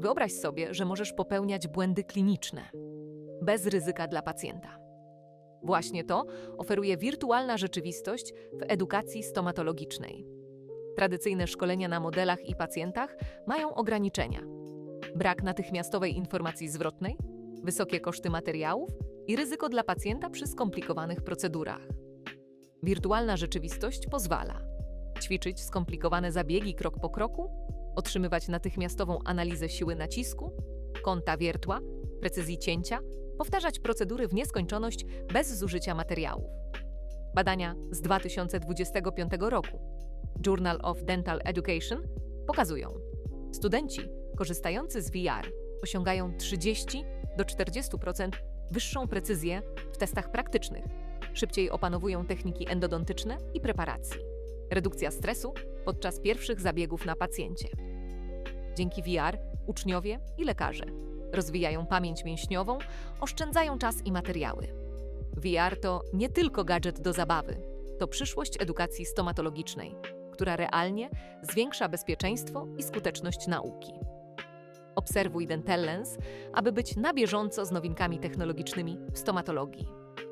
Wyobraź sobie, że możesz popełniać błędy kliniczne bez ryzyka dla pacjenta. Właśnie to oferuje wirtualna rzeczywistość w edukacji stomatologicznej. Tradycyjne szkolenia na modelach i pacjentach mają ograniczenia. Brak natychmiastowej informacji zwrotnej, wysokie koszty materiałów i ryzyko dla pacjenta przy skomplikowanych procedurach. Wirtualna rzeczywistość pozwala ćwiczyć skomplikowane zabiegi krok po kroku, otrzymywać natychmiastową analizę siły nacisku, kąta wiertła, precyzji cięcia, powtarzać procedury w nieskończoność bez zużycia materiałów. Badania z 2025 roku. Journal of Dental Education pokazują, studenci korzystający z VR osiągają 30 do 40% wyższą precyzję w testach praktycznych, szybciej opanowują techniki endodontyczne i preparacji, redukcja stresu podczas pierwszych zabiegów na pacjencie. Dzięki VR uczniowie i lekarze rozwijają pamięć mięśniową, oszczędzają czas i materiały. VR to nie tylko gadżet do zabawy, to przyszłość edukacji stomatologicznej, która realnie zwiększa bezpieczeństwo i skuteczność nauki. Obserwuj Dentellens, aby być na bieżąco z nowinkami technologicznymi w stomatologii.